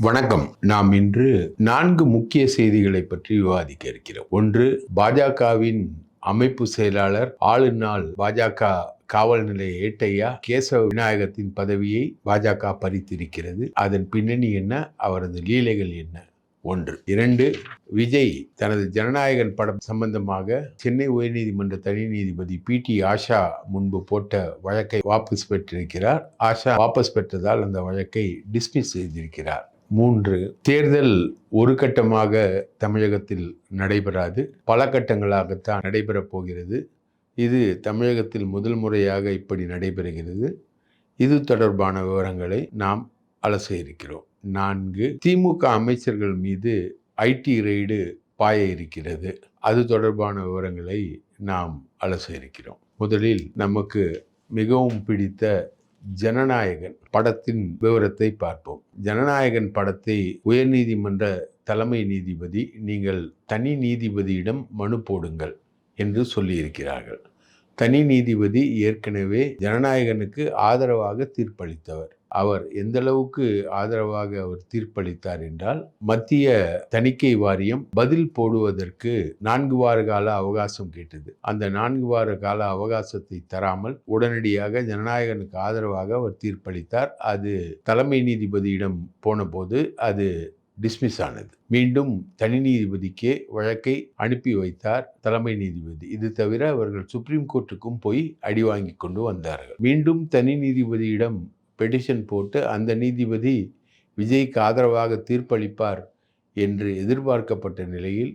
வணக்கம். நாம் இன்று நான்கு முக்கிய செய்திகளை பற்றி விவாதிக்க இருக்கிறோம். ஒன்று பாஜகவின் அமைப்பு செயலாளர் ஆளுநாள் பாஜக காவல் நிலைய ஏட்டையா கேசவ விநாயகத்தின் பதவியை பாஜக பறித்திருக்கிறது. அதன் பின்னணி என்ன? அவரது லீலைகள் என்ன? ஒன்று. இரண்டு விஜய் தனது ஜனநாயகன் படம் சம்பந்தமாக சென்னை உயர்நீதிமன்ற தனி நீதிபதி பி டி ஆஷா முன்பு போட்ட வழக்கை வாபஸ் பெற்றிருக்கிறார். ஆஷா வாபஸ் பெற்றதால் அந்த வழக்கை டிஸ்மிஸ் செய்திருக்கிறார். மூன்று தேர்தல் ஒரு கட்டமாக தமிழகத்தில் நடைபெறாது. பல கட்டங்களாகத்தான் நடைபெறப் போகிறது. இது தமிழகத்தில் முதல் முறையாக இப்படி நடைபெறுகிறது. இது தொடர்பான விவரங்களை நாம் அலச இருக்கிறோம். நான்கு திமுக அமைச்சர்கள் மீது ஐடி ரெய்டு பாய இருக்கிறது. அது தொடர்பான விவரங்களை நாம் அலச இருக்கிறோம். முதலில் நமக்கு மிகவும் பிடித்த ஜனநாயகன் படத்தின் விவரத்தை பார்ப்போம். ஜனநாயகன் படத்தை உயர்நீதிமன்ற தலைமை நீதிபதி நீங்கள் தனி நீதிபதியிடம் மனு போடுங்கள் என்று சொல்லியிருக்கிறார்கள். தனி நீதிபதி ஏற்கனவே ஜனநாயகனுக்கு ஆதரவாக தீர்ப்பளித்தவர். அவர் எந்த அளவுக்கு ஆதரவாக அவர் தீர்ப்பளித்தார் என்றால் மத்திய தணிக்கை வாரியம் பதில் போடுவதற்கு நான்கு வார கால அவகாசம் கேட்டது. அந்த நான்கு வார கால அவகாசத்தை தராமல் உடனடியாக ஜனநாயகனுக்கு ஆதரவாக அவர் தீர்ப்பளித்தார். அது தலைமை நீதிபதியிடம் போனபோது அது டிஸ்மிஸ் ஆனது. மீண்டும் தனி நீதிபதிக்கே வழக்கை அனுப்பி வைத்தார் தலைமை நீதிபதி. இது தவிர அவர்கள் சுப்ரீம் கோர்ட்டுக்கும் போய் அடி வாங்கி கொண்டு வந்தார்கள். மீண்டும் தனி நீதிபதியிடம் பெட்டிஷன் போட்டு அந்த நீதிபதி விஜய்க்கு ஆதரவாக தீர்ப்பளிப்பார் என்று எதிர்பார்க்கப்பட்ட நிலையில்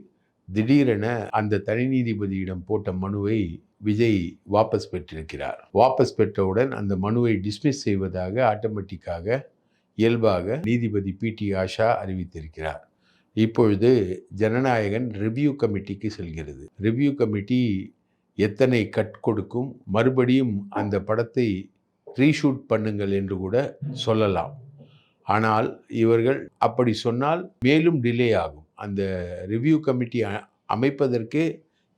திடீரென அந்த தனி நீதிபதியிடம் போட்ட மனுவை விஜய் வாபஸ் பெற்றிருக்கிறார். வாபஸ் பெற்றவுடன் அந்த மனுவை டிஸ்மிஸ் செய்வதாக ஆட்டோமேட்டிக்காக இயல்பாக நீதிபதி பி டி ஆஷா அறிவித்திருக்கிறார். இப்பொழுது ஜனநாயகன் ரிவ்யூ கமிட்டிக்கு செல்கிறது. ரிவ்யூ கமிட்டி எத்தனை கட் கொடுக்கும்? மறுபடியும் அந்த படத்தை ரீஷூட் பண்ணுங்கள் என்று கூட சொல்லலாம். ஆனால் இவர்கள் அப்படி சொன்னால் மேலும் டிலே ஆகும். அந்த ரிவ்யூ கமிட்டி அமைப்பதற்கே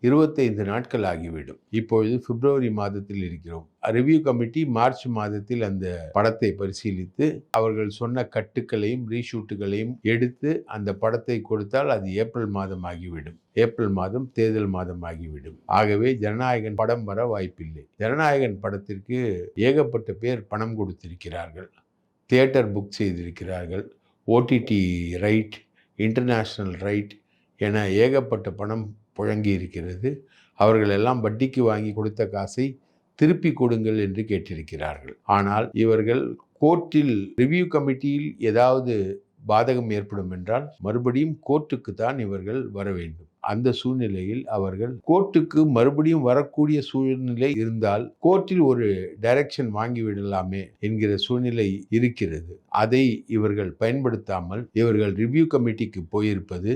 இருபத்தைந்து நாட்கள் ஆகிவிடும். இப்பொழுது பிப்ரவரி மாதத்தில் இருக்கிறோம். ரிவ்யூ கமிட்டி மார்ச் மாதத்தில் அந்த படத்தை பரிசீலித்து அவர்கள் சொன்ன கட்டுக்களையும் ரீஷூட்டுகளையும் எடுத்து அந்த படத்தை கொடுத்தால் அது ஏப்ரல் மாதம் ஆகிவிடும். ஏப்ரல் மாதம் தேர்தல் மாதம் ஆகிவிடும். ஆகவே ஜனநாயகன் படம் வர வாய்ப்பில்லை. ஜனநாயகன் படத்திற்கு ஏகப்பட்ட பேர் பணம் கொடுத்திருக்கிறார்கள். தியேட்டர் புக் செய்திருக்கிறார்கள். ஓடிடி ரைட் இன்டர்நேஷ்னல் ரைட் என ஏகப்பட்ட பணம் புழங்கி இருக்கிறது அவர்கள் எல்லாம் வட்டிக்கு வாங்கி கொடுத்த காசை திருப்பி கொடுங்கள் என்று கேட்டிருக்கிறார்கள். ஆனால் இவர்கள் கோர்ட்டில் ரிவ்யூ கமிட்டியில் ஏதாவது பாதகம் ஏற்படும் என்றால் மறுபடியும் கோர்ட்டுக்கு தான் இவர்கள் வர வேண்டும். அந்த சூழ்நிலையில் அவர்கள் கோர்ட்டுக்கு மறுபடியும் வரக்கூடிய சூழ்நிலை இருந்தால் கோர்ட்டில் ஒரு டைரக்ஷன் வாங்கிவிடலாமே என்கிற சூழ்நிலை இருக்கிறது. அதை இவர்கள் பயன்படுத்தாமல் இவர்கள் ரிவ்யூ கமிட்டிக்கு போயிருப்பது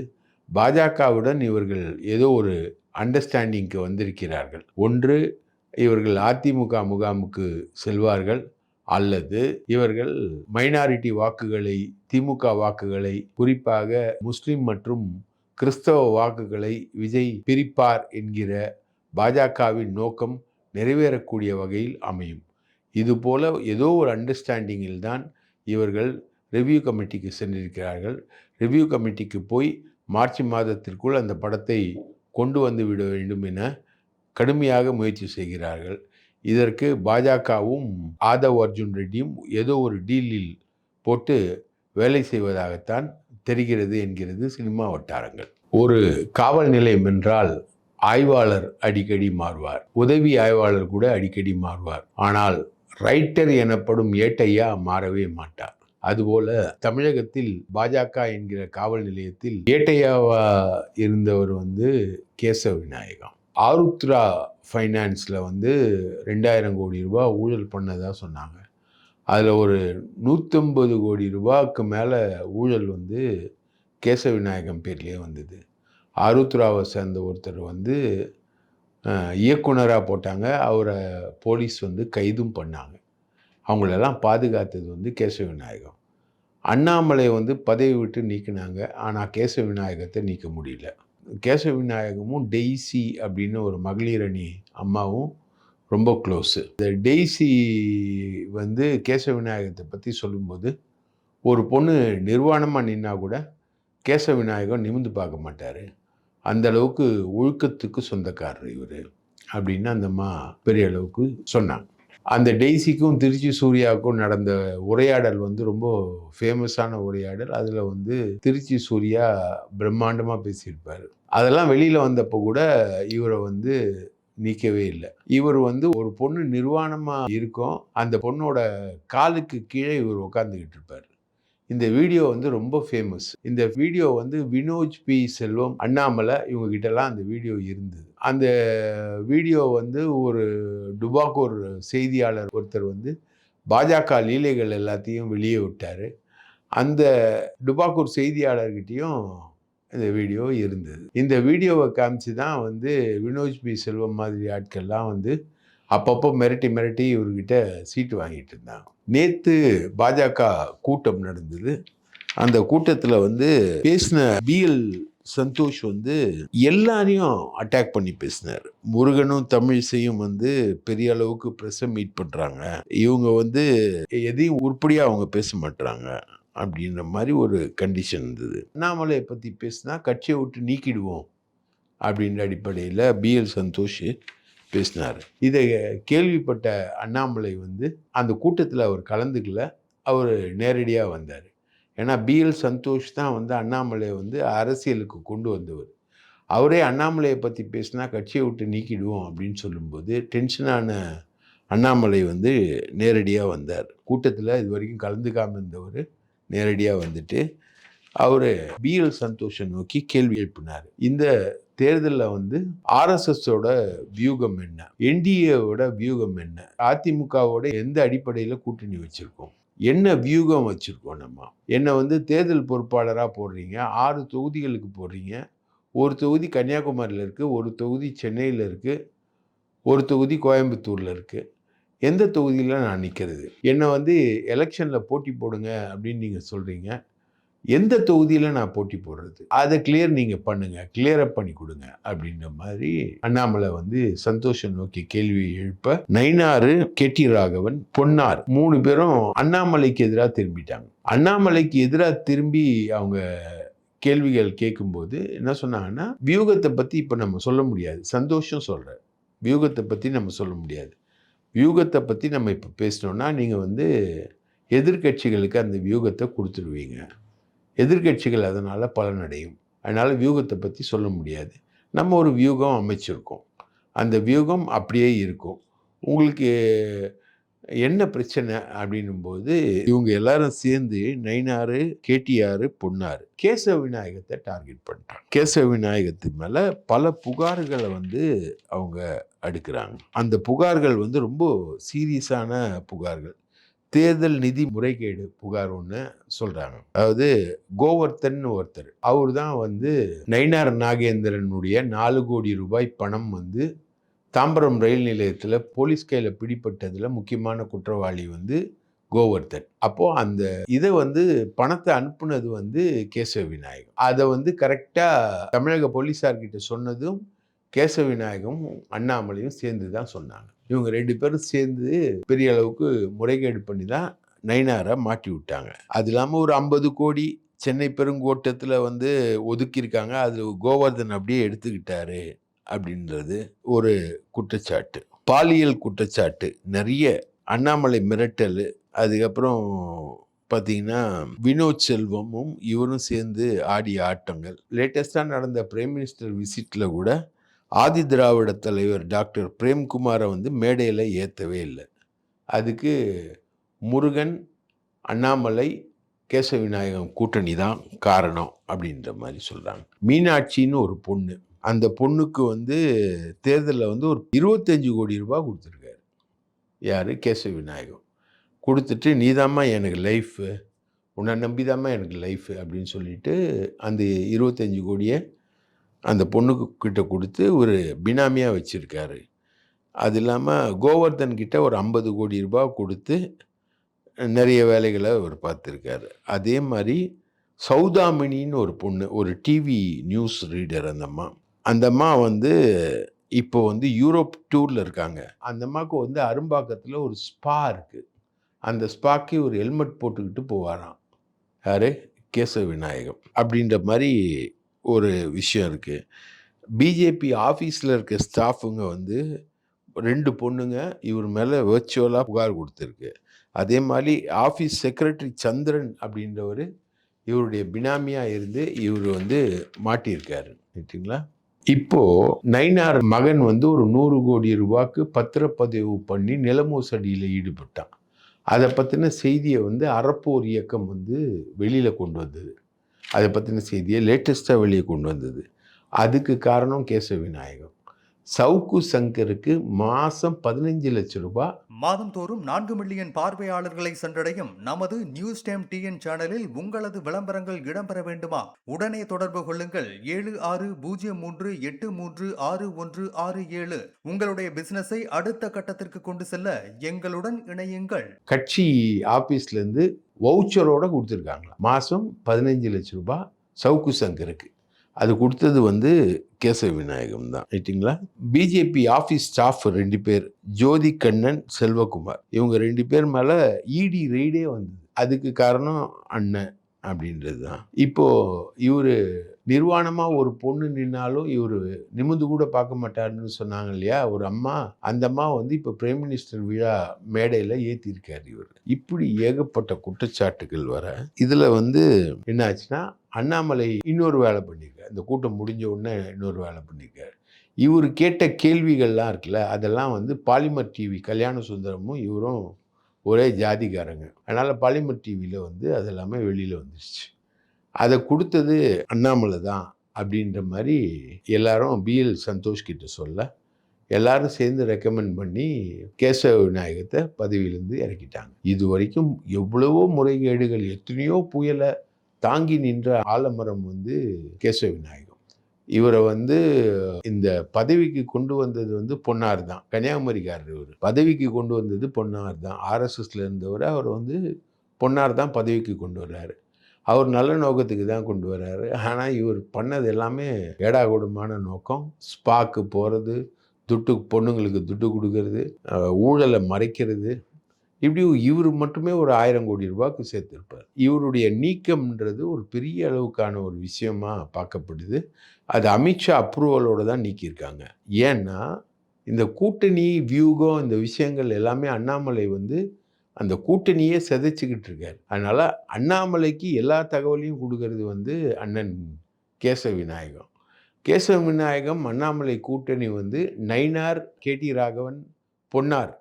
பாஜகவுடன் இவர்கள் ஏதோ ஒரு அண்டர்ஸ்டாண்டிங்க்கு வந்திருக்கிறார்கள். ஒன்று இவர்கள் அதிமுக முகாமுக்கு செல்வார்கள் அல்லது இவர்கள் மைனாரிட்டி வாக்குகளை திமுக வாக்குகளை குறிப்பாக முஸ்லிம் மற்றும் கிறிஸ்தவ வாக்குகளை விஜய் பிரிப்பார் என்கிற பாஜகவின் நோக்கம் நிறைவேறக்கூடிய வகையில் அமையும். இதுபோல ஏதோ ஒரு அண்டர்ஸ்டாண்டிங்கில் தான் இவர்கள் ரிவ்யூ கமிட்டிக்கு சென்றிருக்கிறார்கள். ரிவ்யூ கமிட்டிக்கு போய் மார்ச் மாதத்திற்குள் அந்த படத்தை கொண்டு வந்து விட வேண்டும் என கடுமையாக முயற்சி செய்கிறார்கள். இதற்கு பாஜகவும் ஆதவ் அர்ஜுன் ரெட்டியும் ஏதோ ஒரு டீலில் போட்டு வேலை செய்வதாகத்தான் தெரிகிறது என்கிறது சினிமா வட்டாரங்கள். ஒரு காவல் நிலையம் என்றால் ஆய்வாளர் அடிக்கடி மாறுவார். உதவி ஆய்வாளர் கூட அடிக்கடி மாறுவார். ஆனால் ரைட்டர் எனப்படும் ஏட்டையா மாறவே மாட்டார். அதுபோல தமிழகத்தில் பாஜக என்கிற காவல் நிலையத்தில் ஏட்டையாவா இருந்தவர் வந்து கேசவ விநாயகம். ஆருத்ரா ஃபைனான்ஸில் வந்து ரெண்டாயிரம் கோடி ரூபா ஊழல் பண்ணதாக சொன்னாங்க. அதில் ஒரு நூற்றம்பது கோடி ரூபாய்க்கு மேலே ஊழல் வந்து கேசவ விநாயகம் பேர்லேயே வந்தது. ஆருத்ராவை சேர்ந்த ஒருத்தர் வந்து இயக்குனராக போட்டாங்க. அவரை போலீஸ் வந்து கைதும் பண்ணாங்க. அவங்களெல்லாம் பாதுகாத்தது வந்து கேசவ விநாயகம். அண்ணாமலை வந்து பதவி விட்டு நீக்கினாங்க. ஆனால் கேசவ விநாயகத்தை நீக்க முடியல. கேசவ விநாயகமும் டெய்ஸி அப்படின்னு ஒரு மகளிர் அணி அம்மாவும் ரொம்ப க்ளோஸு இந்த டெய்ஸி வந்து கேசவ விநாயகத்தை பற்றி சொல்லும்போது ஒரு பொண்ணு நிர்வாணமாக நின்னா கூட கேசவ விநாயகம் நிமிந்து பார்க்க மாட்டார். அந்த அளவுக்கு ஒழுக்கத்துக்கு சொந்தக்காரர் இவர் அப்படின்னு அந்தம்மா பெரிய அளவுக்கு சொன்னாங்க. அந்த டெய்ஸிக்கும் திருச்சி சூர்யாவுக்கும் நடந்த உரையாடல் வந்து ரொம்ப ஃபேமஸான உரையாடல். அதில் வந்து திருச்சி சூர்யா பிரம்மாண்டமாக பேசியிருப்பார். அதெல்லாம் வெளியில் வந்தப்போ கூட இவரை வந்து நீக்கவே இல்லை. இவர் வந்து ஒரு பொண்ணு நிர்வாணமாக இருக்கும். அந்த பொண்ணோட காலுக்கு கீழே இவர் உட்காந்துக்கிட்டு இருப்பார். இந்த வீடியோ வந்து ரொம்ப ஃபேமஸ். இந்த வீடியோ வந்து வினோஜ் பி செல்வம் அண்ணாமலை இவங்ககிட்டலாம் அந்த வீடியோ இருந்தது. அந்த வீடியோ வந்து ஒரு டுபாக்கூர் செய்தியாளர் ஒருத்தர் வந்து பாஜக லீலைகள் எல்லாத்தையும் வெளியே விட்டார். அந்த டுபாக்கூர் செய்தியாளர்கிட்டையும் இந்த வீடியோ இருந்தது. இந்த வீடியோவை காமிச்சு தான் வந்து வினோஜ் பி. செல்வம் மாதிரி ஆட்கள்லாம் வந்து அப்பப்போ மிரட்டி மிரட்டி இவர்கிட்ட சீட்டு வாங்கிட்டு இருந்தாங்க. நேற்று பாஜக கூட்டம் நடந்தது. அந்த கூட்டத்தில் வந்து பேசின பிஎல் சந்தோஷ் வந்து எல்லாரையும் அட்டாக் பண்ணி பேசினார். முருகனும் தமிழிசையும் வந்து பெரிய அளவுக்கு ப்ரெஸ்ஸை மீட் பண்ணுறாங்க இவங்க வந்து எதையும் உருப்படியாக அவங்க பேச மாட்டுறாங்க அப்படின்ற மாதிரி ஒரு கண்டிஷன் இருந்தது. அண்ணாமலையை பற்றி பேசினா கட்சியை விட்டு நீக்கிடுவோம் அப்படின்ற அடிப்படையில் பிஎல் சந்தோஷ் பேசினார். இதை கேள்விப்பட்ட அண்ணாமலை வந்து அந்த கூட்டத்தில் அவர் கலந்துக்கல அவர் நேரடியாக வந்தார். ஏன்னா பிஎல் சந்தோஷ் தான் வந்து அண்ணாமலையை வந்து அரசியலுக்கு கொண்டு வந்தவர். அவரே அண்ணாமலையை பற்றி பேசினா கட்சியை விட்டு நீக்கிடுவோம் அப்படின்னு சொல்லும்போது டென்ஷனான அண்ணாமலை வந்து நேரடியாக வந்தார். கூட்டத்தில் இது வரைக்கும் கலந்துக்காமல் இருந்தவர் நேரடியாக வந்துட்டு அவர் பிஎல் சந்தோஷை நோக்கி கேள்வி எழுப்பினார். இந்த தேர்தலில் வந்து ஆர்எஸ்எஸோட வியூகம் என்ன? என்டிஏவோட வியூகம் என்ன? அதிமுகவோட எந்த அடிப்படையில் கூட்டணி வச்சுருக்கோம்? என்ன வியூகம் வச்சுருக்கோம் நம்ம? என்னை வந்து தேர்தல் பொறுப்பாளராக போடுறீங்க? ஆறு தொகுதிகளுக்கு போடுறீங்க. ஒரு தொகுதி கன்னியாகுமரியில் இருக்குது ஒரு தொகுதி சென்னையில் இருக்குது ஒரு தொகுதி கோயம்புத்தூரில் இருக்குது எந்த தொகுதியில் நான் நிற்கிறது என்னை வந்து எலெக்ஷனில் போட்டி போடுங்க அப்படின்னு நீங்கள் சொல்கிறீங்க எந்த தொகுதியில் நான் போட்டி போடுறது? அதை கிளியர் நீங்கள் பண்ணுங்கள் கிளியரப் பண்ணி கொடுங்க அப்படின்ற மாதிரி அண்ணாமலை வந்து சந்தோஷம் நோக்கி கேள்வி எழுப்ப நைனாறு கெட்டி ராகவன் பொன்னார் மூணு பேரும் அண்ணாமலைக்கு எதிராக திரும்பிட்டாங்க. அண்ணாமலைக்கு எதிராக திரும்பி அவங்க கேள்விகள் கேட்கும்போது என்ன சொன்னாங்கன்னா வியூகத்தை பற்றி இப்போ நம்ம சொல்ல முடியாது. சந்தோஷம் சொல்கிறேன் வியூகத்தை பற்றி நம்ம சொல்ல முடியாது. வியூகத்தை பற்றி நம்ம இப்போ பேசினோன்னா நீங்கள் வந்து எதிர்கட்சிகளுக்கு அந்த வியூகத்தை கொடுத்துருவீங்க. எதிர்கட்சிகள் அதனால் பலனடையும். அதனால் வியூகத்தை பற்றி சொல்ல முடியாது. நம்ம ஒரு வியூகம் அமைச்சிருக்கோம். அந்த வியூகம் அப்படியே இருக்கும். உங்களுக்கு என்ன பிரச்சனை அப்படின்னும்போது இவங்க எல்லாரும் சேர்ந்து நைனாறு கேடிஆர் பொன்னாறு கேசவ விநாயகத்தை டார்கெட் பண்ணிட்டாங்க கேசவ விநாயகத்து மேலே பல புகார்களை வந்து அவங்க அடுக்கிறாங்க அந்த புகார்கள் வந்து ரொம்ப சீரியஸான புகார்கள். தேர்தல் நிதி முறைகேடு புகார் ஒன்று சொல்கிறாங்க அதாவது கோவர்த்தன் ஒருத்தர். அவர் தான் வந்து நயினார் நாகேந்திரனுடைய நாலு கோடி ரூபாய் பணம் வந்து தாம்பரம் ரயில் நிலையத்தில் போலீஸ் கையில் பிடிப்பட்டதில் முக்கியமான குற்றவாளி வந்து கோவர்தன் அப்போது அந்த இதை வந்து பணத்தை அனுப்புனது வந்து கேசவ விநாயகம். அதை வந்து கரெக்டாக தமிழக போலீஸார்கிட்ட சொன்னதும் கேசவ விநாயகம் அண்ணாமலையும் சேர்ந்து தான் சொன்னாங்க. இவங்க ரெண்டு பேரும் சேர்ந்து பெரிய அளவுக்கு முறைகேடு பண்ணி தான் நைனாரை மாட்டி விட்டாங்க. அது இல்லாமல் ஒரு ஐம்பது கோடி சென்னை பெருங்கோட்டத்தில் வந்து ஒதுக்கியிருக்காங்க. அது கோவர்தன் அப்படியே எடுத்துக்கிட்டாரு அப்படின்றது ஒரு குற்றச்சாட்டு. பாலியல் குற்றச்சாட்டு. நிறைய அண்ணாமலை மிரட்டல். அதுக்கப்புறம் பார்த்தீங்கன்னா வினோத் செல்வமும் இவரும் சேர்ந்து ஆடிய ஆட்டங்கள். லேட்டஸ்டாக நடந்த பிரைம் மினிஸ்டர் விசிட்டில் கூட ஆதி திராவிட தலைவர் டாக்டர் பிரேம்குமாரை வந்து மேடையில் ஏற்றவே இல்லை. அதுக்கு முருகன் அண்ணாமலை கேசவ விநாயகம் கூட்டணி தான் காரணம் அப்படின்ற மாதிரி சொல்கிறாங்க மீனாட்சின்னு ஒரு பொண்ணு. அந்த பொண்ணுக்கு வந்து தேர்தலில் வந்து ஒரு இருபத்தஞ்சு கோடி ரூபாய் கொடுத்துருக்காரு. யார்? கேசவ விநாயகம் கொடுத்துட்டு நீதாம்மா எனக்கு லைஃபு. உன்னை நம்பிதாம்மா எனக்கு லைஃபு. அப்படின்னு சொல்லிட்டு அந்த இருபத்தஞ்சு கோடியை அந்த பொண்ணுக்கு கிட்ட கொடுத்து ஒரு பினாமியாக வச்சுருக்காரு. அது இல்லாமல் கோவர்தன் கிட்ட ஒரு ஐம்பது கோடி ரூபாய் கொடுத்து நிறைய வேலைகளை அவர் பார்த்துருக்காரு. அதே மாதிரி சௌதாமினின்னு ஒரு பொண்ணு ஒரு டிவி நியூஸ் ரீடர் அந்த அம்மா. அந்த அம்மா வந்து இப்போ வந்து யூரோப் டூரில் இருக்காங்க. அந்த அம்மாவுக்கு வந்து அரும்பாக்கத்தில் ஒரு ஸ்பா இருக்குது அந்த ஸ்பாக்கு ஒரு ஹெல்மெட் போட்டுக்கிட்டு போவாராம். யார்? கேசவ விநாயகம். அப்படின்ற மாதிரி ஒரு விஷயம் இருக்குது பிஜேபி ஆஃபீஸில் இருக்க ஸ்டாஃபுங்க வந்து ரெண்டு பொண்ணுங்க இவர் மேலே வெர்ச்சுவலாக புகார் கொடுத்துருக்கு. அதே மாதிரி ஆஃபீஸ் செக்ரட்டரி சந்திரன் அப்படின்றவர் இவருடைய பினாமியாக இருந்து இவர் வந்து மாட்டியிருக்காரு. ரைட்டுங்களா இப்போது நைனார் மகன் வந்து ஒரு நூறு கோடி ரூபாய்க்கு பத்திரப்பதிவு பண்ணி நிலமோசடியில் ஈடுபட்டான். அதை பற்றின செய்தியை வந்து அறப்போர் இயக்கம் வந்து வெளியில் கொண்டு வந்தது. அதை பற்றின செய்தியை லேட்டஸ்ட்டாக வெளியே கொண்டு வந்தது. அதுக்கு காரணம் கேசவ விநாயகம் சவுக்கு சங்கருக்கு மாதம் பதினஞ்சு லட்சம் ரூபாய் மாதந்தோறும் நான்கு மில்லியன் பார்வையாளர்களை சென்றடையும் நமது நியூஸ் டைம் டிஎன் சேனலில் உங்களது விளம்பரங்கள் இடம்பெற வேண்டுமா? உடனே தொடர்பு கொள்ளுங்கள். ஏழு ஆறு பூஜ்ஜியம் மூன்று எட்டு மூன்று ஆறு ஒன்று ஆறு ஏழு. உங்களுடைய பிசினஸை அடுத்த கட்டத்திற்கு கொண்டு செல்ல எங்களுடன் இணையுங்கள். கட்சி ஆஃபீஸ்லேருந்து வவுச்சரோட கொடுத்துருக்காங்களா மாதம் பதினஞ்சு லட்ச ரூபாய் சவுக்கு சங்கருக்கு. அது கொடுத்தது வந்து கேசவ விநாயகம் தான். ரைட்டுங்களா? பிஜேபி ஆஃபீஸ் ஸ்டாஃப் ரெண்டு பேர் ஜோதி கண்ணன் செல்வகுமார். இவங்க ரெண்டு பேர் மேலே இடி ரெய்டே வந்தது. அதுக்கு காரணம் அண்ணன் அப்படின்றது தான். இப்போ இவர் நிர்வாணமாக ஒரு பொண்ணு நின்னாலும் இவர் நிமிந்து கூட பார்க்க மாட்டாருன்னு சொன்னாங்க இல்லையா? ஒரு அம்மா அந்த அம்மா வந்து இப்போ பிரைம் மினிஸ்டர் விழா மேடையில் ஏற்றிருக்காரு இவர். இப்படி ஏகப்பட்ட குற்றச்சாட்டுகள் வர இதில் வந்து என்னாச்சுன்னா அண்ணாமலை இன்னொரு வேலை பண்ணியிருக்கார். இந்த கூட்டம் முடிஞ்ச உடனே இன்னொரு வேலை பண்ணியிருக்கார். இவர் கேட்ட கேள்விகள்லாம் இருக்குல்ல அதெல்லாம் வந்து பாலிமர் டிவி கல்யாண சுந்தரமும் இவரும் ஒரே ஜாதிக்காரங்க. அதனால் பாலிமர் டிவியில் வந்து அது எல்லாமே வெளியில் வந்துருச்சு. அதை கொடுத்தது அண்ணாமலை தான் அப்படின்ற மாதிரி எல்லாரும் பிஎல் சந்தோஷ் கிட்ட சொல்ல எல்லாரும் சேர்ந்து ரெக்கமெண்ட் பண்ணி கேசவ விநாயகத்தை பதவியிலேருந்து இறக்கிட்டாங்க. இது வரைக்கும் எவ்வளவோ முறைகேடுகள் எத்தனையோ புயலை தாங்கி நின்ற ஆலமரம் வந்து கேசவ விநாயகம் இவரை வந்து இந்த பதவிக்கு கொண்டு வந்தது வந்து பொன்னார் தான். கன்னியாகுமரிக்காரர் இவர். பதவிக்கு கொண்டு வந்தது பொன்னார் தான். ஆர்எஸ்எஸ்ல இருந்தவர் அவர் வந்து பொன்னார் தான் பதவிக்கு கொண்டு வர்றாரு. அவர் நல்ல நோக்கத்துக்கு தான் கொண்டு வர்றாரு. ஆனால் இவர் பண்ணது எல்லாமே ஏடாகூடமான நோக்கம். ஸ்பாக்கு போகிறது துட்டு பொண்ணுங்களுக்கு துட்டு கொடுக்கறது ஊழலை மறைக்கிறது இப்படி இவர் மட்டுமே ஒரு ஆயிரம் கோடி ரூபாய்க்கு சேர்த்திருப்பார். இவருடைய நீக்கம்ன்றது ஒரு பெரிய அளவுக்கான ஒரு விஷயமாக பார்க்கப்படுது. அது அமித்ஷா அப்ரூவலோட தான் நீக்கியிருக்காங்க. ஏன்னா இந்த கூட்டணி வியூகம் இந்த விஷயங்கள் எல்லாமே அண்ணாமலை வந்து அந்த கூட்டணியே செதைச்சிக்கிட்டு இருக்கார். அதனால் அண்ணாமலைக்கு எல்லா தகவலையும் கொடுக்கறது வந்து அண்ணன் கேசவ விநாயகம். கேசவ விநாயகம் அண்ணாமலை கூட்டணி வந்து நைனார் கேடி ராகவன் பொன்னார்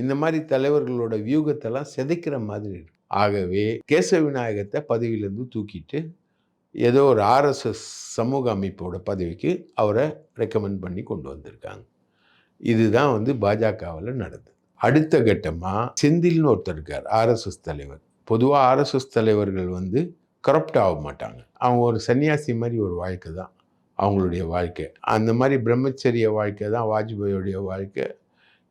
இந்த மாதிரி தலைவர்களோட வியூகத்தெல்லாம் சிதைக்கிற மாதிரி இருக்கு. ஆகவே கேசவ விநாயகத்தை பதவியிலேருந்து தூக்கிட்டு ஏதோ ஒரு ஆர்எஸ்எஸ் சமூக அமைப்போட பதவிக்கு அவரை ரெக்கமெண்ட் பண்ணி கொண்டு வந்திருக்காங்க. இதுதான் வந்து பாஜகவில் நடந்தது. அடுத்த கட்டமாக செந்தில்னு ஒருத்தர் இருக்கார் ஆர்எஸ்எஸ் தலைவர். பொதுவாக ஆர்எஸ்எஸ் தலைவர்கள் வந்து கரப்ட் ஆக மாட்டாங்க. அவங்க ஒரு சன்னியாசி மாதிரி ஒரு வாழ்க்கை தான் அவங்களுடைய வாழ்க்கை. அந்த மாதிரி பிரம்மச்சரிய வாழ்க்கை தான் வாஜ்பாயோடைய வாழ்க்கை.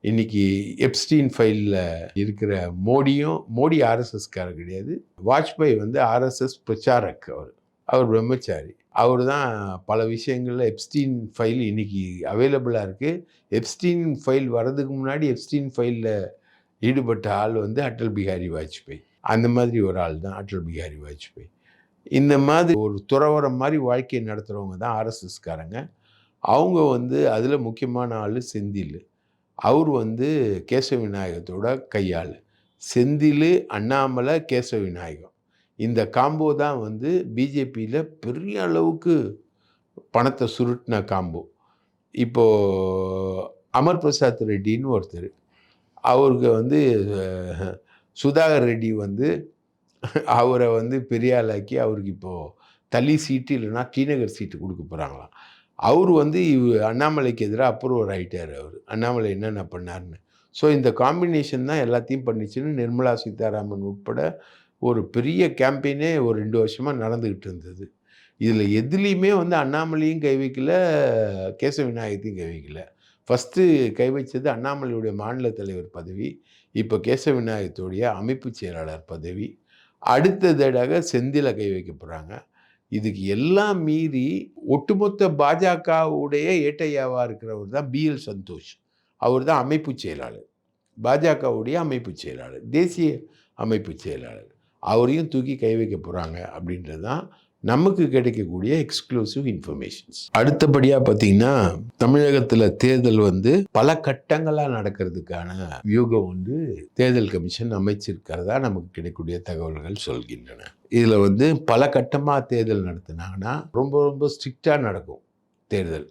இன்னைக்கு எப்ஸ்டீன் ஃபைலில் இருக்கிற மோடியும் மோடி ஆர்எஸ்எஸ்காரர் கிடையாது. வாஜ்பாய் வந்து ஆர்எஸ்எஸ் பிரச்சாரக் அவர். அவர் பிரம்மச்சாரி. அவர் தான் பல விஷயங்களில் எப்ஸ்டீன் ஃபைல் இன்றைக்கி அவைலபிளாக இருக்குது எப்ஸ்டீன் ஃபைல் வர்றதுக்கு முன்னாடி எப்ஸ்டீன் ஃபைலில் ஈடுபட்ட ஆள் வந்து அட்டல் பிஹாரி வாஜ்பாய். அந்த மாதிரி ஒரு ஆள் தான் அட்டல் பிஹாரி வாஜ்பாய். இந்த மாதிரி ஒரு துறவரம் மாதிரி வாழ்க்கையை நடத்துகிறவங்க தான் ஆர்எஸ்எஸ்காரங்க அவங்க வந்து அதில் முக்கியமான ஆள் செந்தில். அவர் வந்து கேசவ விநாயகத்தோட கையாள். செந்தில் அண்ணாமலை கேசவ விநாயகம். இந்த காம்போ தான் வந்து பிஜேபியில் பெரிய அளவுக்கு பணத்தை சுருட்டின காம்போ இப்போது அமர் பிரசாத் ரெட்டின்னு ஒருத்தர். அவருக்கு வந்து சுதாகர் ரெட்டி வந்து அவரை வந்து பெரிய ஆளாக்கி அவருக்கு இப்போது தள்ளி சீட்டு இல்லைன்னா டிநகர் சீட்டு கொடுக்க போகிறாங்களாம் அவர் வந்து இவ- அண்ணாமலைக்கு எதிராக அப்ரூவர் ஆகிட்டார் அவர். அண்ணாமலை என்னென்ன பண்ணாருன்னு. ஸோ இந்த காம்பினேஷன் தான் எல்லாத்தையும் பண்ணிச்சுன்னு நிர்மலா சீதாராமன் உட்பட ஒரு பெரிய கேம்பெயினே ஒரு ரெண்டு வருஷமாக நடந்துக்கிட்டு இருந்தது. இதில் எதுலேயுமே வந்து அண்ணாமலையும் கை வைக்கல கேசவ விநாயகத்தையும் கை வைக்கல. ஃபஸ்ட்டு கை வச்சது அண்ணாமலையுடைய மாநில தலைவர் பதவி இப்போ கேசவ விநாயகத்துடைய அமைப்பு செயலாளர் பதவி. அடுத்ததாக செந்தில கை வைக்க போகிறாங்க இதுக்கு எல்லாம் மீறி ஒட்டுமொத்த பாஜகவுடைய ஏட்டையாவாக இருக்கிறவர் தான் பிஎல் சந்தோஷ். அவர் தான் அமைப்பு செயலாளர். பாஜகவுடைய அமைப்பு செயலாளர் தேசிய அமைப்பு செயலாளர். அவரையும் தூக்கி கை வைக்க போகிறாங்க அப்படின்றது தான் நமக்கு கிடைக்கக்கூடிய எக்ஸ்க்ளூசிவ் இன்ஃபர்மேஷன்ஸ் அடுத்தபடியாக பார்த்தீங்கன்னா தமிழகத்தில் தேர்தல் வந்து பல கட்டங்களாக நடக்கிறதுக்கான வியூகம் வந்து தேர்தல் கமிஷன் அமைச்சிருக்கிறதா நமக்கு கிடைக்கக்கூடிய தகவல்கள் சொல்கின்றன. இதில் வந்து பல கட்டமாக தேர்தல் நடத்தினாங்கன்னா ரொம்ப ரொம்ப ஸ்ட்ரிக்டாக நடக்கும் தேர்தல்.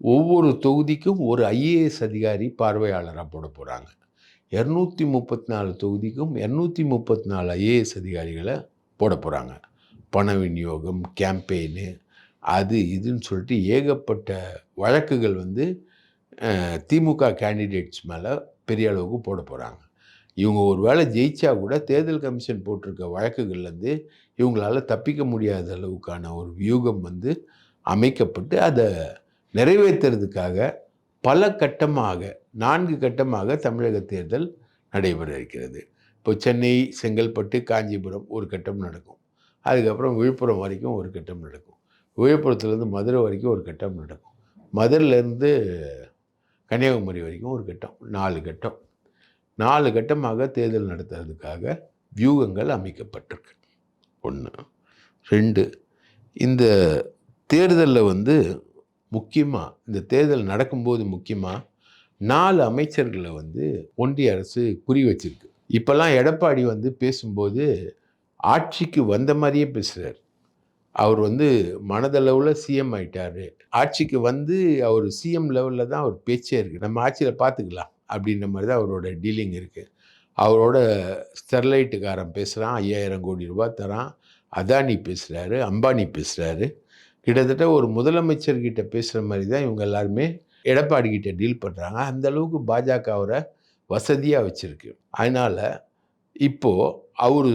ஒவ்வொரு தொகுதிக்கும் ஒரு ஐஏஎஸ் அதிகாரி பார்வையாளராக போட போகிறாங்க இரநூத்தி முப்பத்தி நாலு தொகுதிக்கும் இரநூத்தி முப்பத்தி நாலு ஐஏஎஸ் அதிகாரிகளை போட போகிறாங்க பண விநியோகம் கேம்பெயின் அது இதுன்னு சொல்லிட்டு ஏகப்பட்ட வழக்குகள் வந்து திமுக கேண்டிடேட்ஸ் மேலே பெரிய அளவுக்கு போட போகிறாங்க இவங்க ஒரு வேளை ஜெயிச்சா கூட தேர்தல் கமிஷன் போட்டிருக்க வழக்குகள்லேருந்து இவங்களால் தப்பிக்க முடியாத அளவுக்கான ஒரு வியூகம் வந்து அமைக்கப்பட்டு அதை நிறைவேற்றுறதுக்காக பல கட்டமாக நான்கு கட்டமாக தமிழக தேர்தல் நடைபெற இருக்கிறது. இப்போ சென்னை செங்கல்பட்டு காஞ்சிபுரம் ஒரு கட்டம் நடக்கும். அதுக்கப்புறம் விழுப்புரம் வரைக்கும் ஒரு கட்டம் நடக்கும். விழுப்புரத்துலேருந்து மதுரை வரைக்கும் ஒரு கட்டம் நடக்கும். மதுரையிலேருந்து கன்னியாகுமரி வரைக்கும் ஒரு கட்டம் நாலு கட்டம். நாலு கட்டமாக தேர்தல் நடத்துறதுக்காக வியூகங்கள் அமைக்கப்பட்டிருக்கு. ஒன்று ரெண்டு இந்த தேர்தலில் வந்து முக்கியமாக இந்த தேர்தல் நடக்கும்போது முக்கியமாக நாலு அமைச்சர்களை வந்து ஒன்றிய அரசு குறி வச்சிருக்கு. இப்போல்லாம் எடப்பாடி வந்து பேசும்போது ஆட்சிக்கு வந்த மாதிரியே பேசுகிறார் அவர் வந்து மனதளவில் சிஎம் ஆயிட்டார். ஆட்சிக்கு வந்து அவர் சிஎம் லெவலில் தான் அவர் பேச்சே இருக்குது நம்ம ஆட்சியில் பார்த்துக்கலாம். அப்படின்ற மாதிரி தான் அவரோட டீலிங் இருக்குது அவரோட ஸ்டெர்லைட்டுக்காரன் பேசுகிறான் ஐயாயிரம் கோடி ரூபாய் தரான். அதானி பேசுகிறாரு அம்பானி பேசுகிறாரு கிட்டத்தட்ட ஒரு முதலமைச்சர்கிட்ட பேசுகிற மாதிரி தான் இவங்க எல்லாருமே எடப்பாடி கிட்ட டீல் பண்ணுறாங்க அந்த அளவுக்கு பாஜக அவரை வசதியாக வச்சுருக்கு. அதனால் இப்போது அவர்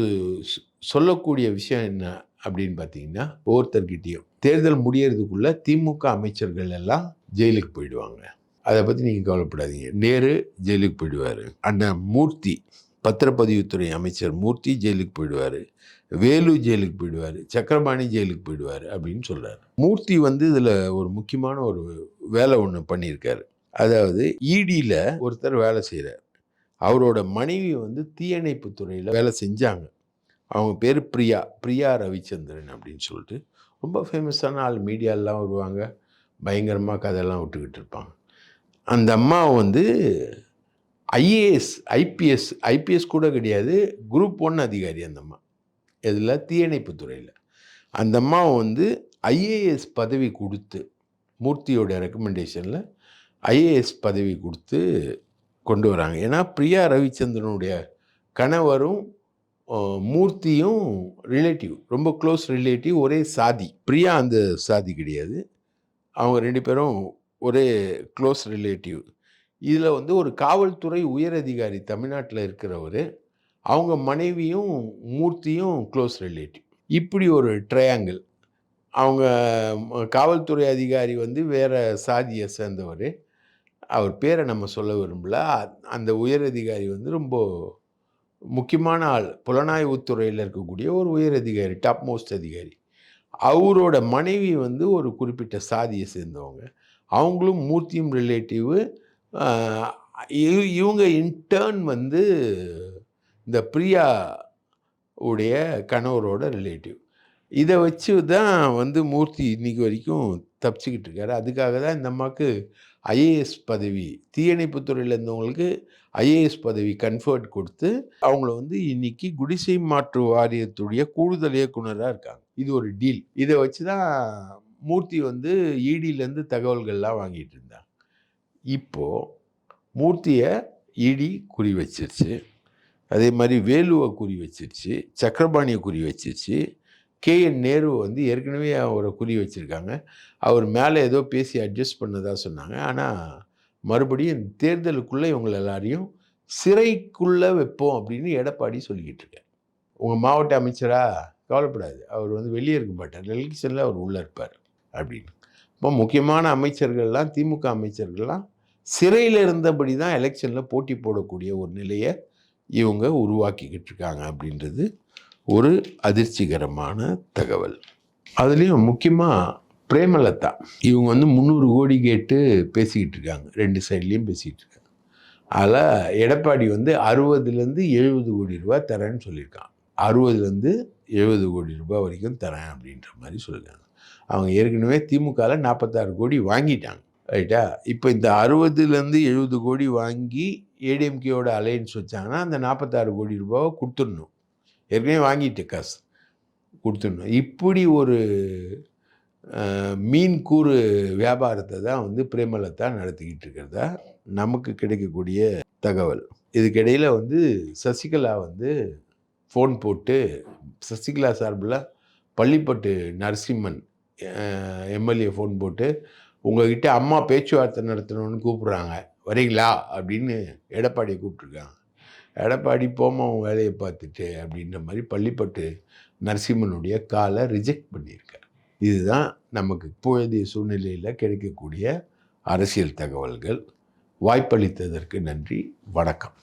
சொல்லக்கூடிய விஷயம் என்ன அப்படின்னு பார்த்தீங்கன்னா ஒவ்வொருத்தர்கிட்டையும் தேர்தல் முடியறதுக்குள்ளே திமுக அமைச்சர்கள் எல்லாம் ஜெயிலுக்கு போயிடுவாங்க. அதை பற்றி நீங்கள் கவலைப்படாதீங்க. நேரு ஜெயிலுக்கு போயிடுவார். அண்ணன் மூர்த்தி பத்திரப்பதிவுத்துறை அமைச்சர் மூர்த்தி ஜெயிலுக்கு போயிடுவார். வேலு ஜெயிலுக்கு போயிடுவார். சக்கரபாணி ஜெயிலுக்கு போயிடுவார் அப்படின்னு சொல்கிறார் மூர்த்தி வந்து இதில் ஒரு முக்கியமான ஒரு வேலை ஒன்று பண்ணியிருக்காரு. அதாவது இடியில் ஒருத்தர் வேலை செய்கிறார் அவரோட மனைவி வந்து தீயணைப்பு துறையில் வேலை செஞ்சாங்க. அவங்க பேர் பிரியா பிரியா ரவிச்சந்திரன் அப்படின்னு சொல்லிட்டு. ரொம்ப ஃபேமஸான ஆள். மீடியாலெலாம் வருவாங்க. பயங்கரமாக கதையெல்லாம் விட்டுக்கிட்டு இருப்பாங்க. அந்த அம்மா வந்து ஐஏஎஸ் ஐபிஎஸ் ஐபிஎஸ் கூட கிடையாது குரூப் ஒன் அதிகாரி அந்த அம்மா. இதில் தீயணைப்பு துறையில். அந்த அம்மா வந்து ஐஏஎஸ் பதவி கொடுத்து மூர்த்தியோட ரெக்கமெண்டேஷனில் ஐஏஎஸ் பதவி கொடுத்து கொண்டு வராங்க. ஏன்னா பிரியா ரவிச்சந்திரனுடைய கணவரும் மூர்த்தியும் ரிலேட்டிவ் ரொம்ப க்ளோஸ் ரிலேட்டிவ் ஒரே சாதி. பிரியா அந்த சாதி கிடையாது. அவங்க ரெண்டு பேரும் ஒரு க்ளோஸ் ரிலேட்டிவ். இதில் வந்து ஒரு காவல்துறை உயர் அதிகாரி தமிழ்நாட்டில் இருக்கிறவர் அவங்க மனைவியும் மூர்த்தியும் க்ளோஸ் ரிலேட்டிவ். இப்படி ஒரு ட்ரையாங்கிள். அவங்க காவல்துறை அதிகாரி வந்து வேறு சாதியை சேர்ந்தவர். அவர் பேரை நம்ம சொல்ல விரும்பல. அந்த உயர் அதிகாரி வந்து ரொம்ப முக்கியமான ஆள். புலனாய்வுத்துறையில் இருக்கக்கூடிய ஒரு உயர் அதிகாரி டாப் மோஸ்ட் அதிகாரி. அவரோட மனைவி வந்து ஒரு குறிப்பிட்ட சாதியை சேர்ந்தவங்க. அவங்களும் மூர்த்தியும் ரிலேட்டிவ் இவங்க இன்டர்ன் வந்து இந்த பிரியா உடைய கணவரோட ரிலேட்டிவ் இதை வச்சு தான் வந்து மூர்த்தி இன்னைக்கு வரைக்கும் தப்பிச்சுக்கிட்டு இருக்காரு. அதுக்காக தான் இந்த அம்மாவுக்கு ஐஏஎஸ் பதவி தீயணைப்பு துறையில் இருந்தவங்களுக்கு ஐஏஎஸ் பதவி கன்ஃபர்ட் கொடுத்து அவங்கள வந்து இன்னைக்கு குடிசை மாற்று வாரியத்துடைய கூடுதல் இயக்குனராக இருக்காங்க. இது ஒரு டீல் இதை வச்சு தான் மூர்த்தி வந்து இடியிலேருந்து தகவல்கள்லாம் வாங்கிட்டு இருந்தாங்க. இப்போது மூர்த்தியை இடி குறி வச்சிருச்சு. அதே மாதிரி வேலுவை குறி வச்சிருச்சு. சக்கரபாணியை குறி வச்சிருச்சு. கே. என். நேருவை வந்து ஏற்கனவே அவரை குறி வச்சுருக்காங்க. அவர் மேலே ஏதோ பேசி அட்ஜஸ்ட் பண்ணதாக சொன்னாங்க. ஆனால் மறுபடியும் தேர்தலுக்குள்ளே இவங்களை எல்லாரையும் சிறைக்குள்ளே வைப்போம் அப்படின்னு எடப்பாடி சொல்லிக்கிட்டு இருக்கேன் உங்கள் மாவட்ட அமைச்சராக கவலைப்படாது. அவர் வந்து வெளியே இருக்க மாட்டார். எலெக்ஷனில் அவர் உள்ளே இருப்பார். அப்படின்னு. இப்போ முக்கியமான அமைச்சர்கள்லாம் திமுக அமைச்சர்கள்லாம் சிறையில் இருந்தபடி தான் எலெக்ஷனில் போட்டி போடக்கூடிய ஒரு நிலையை இவங்க உருவாக்கிக்கிட்டு இருக்காங்க அப்படின்றது ஒரு அதிர்ச்சிகரமான தகவல். அதுலேயும் முக்கியமாக பிரேமலதா இவங்க வந்து முந்நூறு கோடி கேட்டு பேசிக்கிட்டு இருக்காங்க. ரெண்டு சைட்லேயும் பேசிக்கிட்டு இருக்காங்க. அதில் எடப்பாடி வந்து அறுபதுலேருந்து எழுபது கோடி ரூபா தரேன்னு சொல்லியிருக்கான். அறுபதுலேருந்து எழுபது கோடி ரூபாய் வரைக்கும் தரேன் அப்படின்ற மாதிரி சொல்லியிருக்காங்க. அவங்க ஏற்கனவே திமுகவில் நாற்பத்தாறு கோடி வாங்கிட்டாங்க ரைட்டா? இப்போ இந்த அறுபதுலேருந்து எழுபது கோடி வாங்கி ஏடிஎம்கேயோட அலையன்ஸ் வச்சாங்கன்னா அந்த நாற்பத்தாறு கோடி ரூபாவை கொடுத்துடணும். ஏற்கனவே வாங்கிட்டு காசு கொடுத்துடணும். இப்படி ஒரு மீன் கூறு வியாபாரத்தை தான் வந்து பிரேமலதா நடத்திக்கிட்டு இருக்கிறதா? நமக்கு கிடைக்கக்கூடிய தகவல். இதுக்கிடையில் வந்து சசிகலா வந்து ஃபோன் போட்டு சசிகலா சார்பில் பள்ளிப்பட்டு நரசிம்மன் எம்எல்ஏ ஃபோன் போட்டு உங்ககிட்ட அம்மா பேச்சுவார்த்தை நடத்தணும்னு கூப்பிட்றாங்க. வரீங்களா? அப்படின்னு எடப்பாடியை கூப்பிட்ருக்காங்க எடப்பாடி போமா அவன் வேலையை பார்த்துட்டு அப்படின்ற மாதிரி பள்ளிப்பட்டு நரசிம்மனுடைய காலை ரிஜெக்ட் பண்ணியிருக்கார். இதுதான் நமக்கு இப்போதைய சூழ்நிலையில் கிடைக்கக்கூடிய அரசியல் தகவல்கள். வாய்ப்பளித்ததற்கு நன்றி. வணக்கம்.